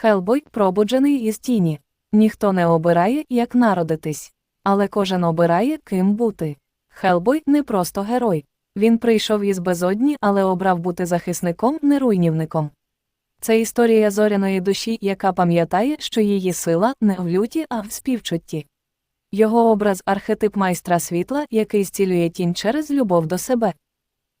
Хелбой пробуджений із тіні. Ніхто не обирає, як народитись. Але кожен обирає, ким бути. Хелбой не просто герой. Він прийшов із безодні, але обрав бути захисником, не руйнівником. Це історія зоряної душі, яка пам'ятає, що її сила не в люті, а в співчутті. Його образ архетип майстра світла, який зцілює тінь через любов до себе.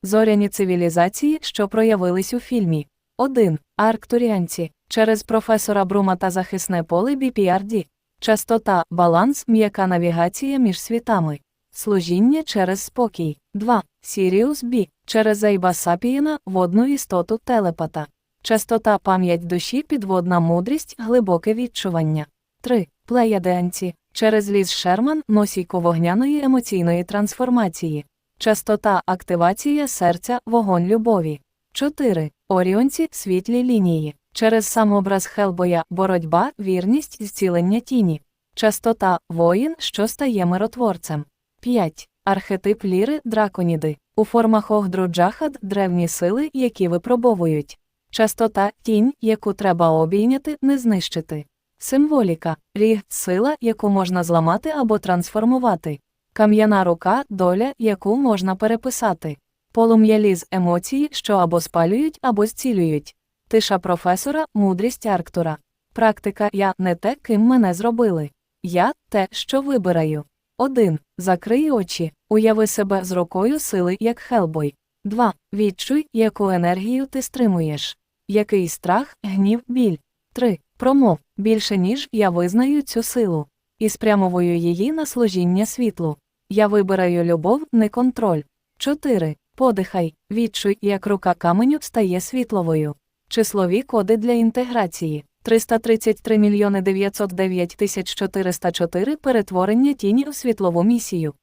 Зоряні цивілізації, що проявились у фільмі. 1. Арктуріанці. Через професора Брума та захисне поле BPRD. Частота, баланс, м'яка навігація між світами. Служіння через спокій. 2. Сіріус Бі. Через Зейба Сапієна, водну істоту телепата. Частота пам'ять душі, підводна мудрість, глибоке відчування. 3. Плеядеанці. Через ліс Шерман, носійку вогняної емоційної трансформації. Частота активація серця, вогонь любові. 4. Оріонці світлі лінії. Через самообраз Хелбоя боротьба, вірність, зцілення тіні. Частота воїн, що стає миротворцем. 5. Архетип ліри драконіди. У формах огдру джахад древні сили, які випробовують. Частота тінь, яку треба обійняти, не знищити. Символіка ріг сила, яку можна зламати або трансформувати. Кам'яна рука доля, яку можна переписати. Полум'я ліз емоції, що або спалюють, або зцілюють. Тиша професора, мудрість Арктура. Практика я не те, ким мене зробили. Я те, що вибираю. 1. Закрий очі. Уяви себе з рукою сили, як Хелбой. 2. Відчуй, яку енергію ти стримуєш. Який страх, гнів, біль. 3. Промов більше ніж я визнаю цю силу. І спрямовую її на служіння світлу. Я вибираю любов, не контроль. 4. Подихай, відчуй, як рука каменю стає світловою. Числові коди для інтеграції. 333 мільйони 909 тисяч 404 перетворення тіні у світлову місію.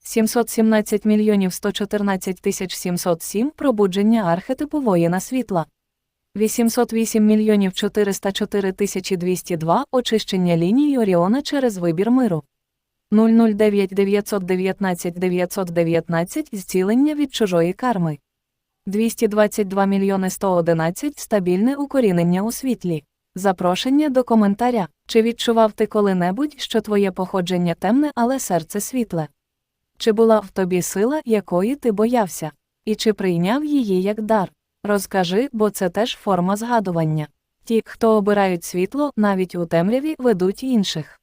717 мільйонів 114 тисяч 707 пробудження архетипу воїна світла. 808 мільйонів 404 тисячі 202 очищення лінії Оріона через вибір миру. 009 919 919 зцілення від чужої карми. 222 мільйони 111 стабільне укорінення у світлі. Запрошення до коментаря. Чи відчував ти коли-небудь, що твоє походження темне, але серце світле? Чи була в тобі сила, якої ти боявся? І чи прийняв її як дар? Розкажи, бо це теж форма згадування. Ті, хто обирають світло, навіть у темряві ведуть інших.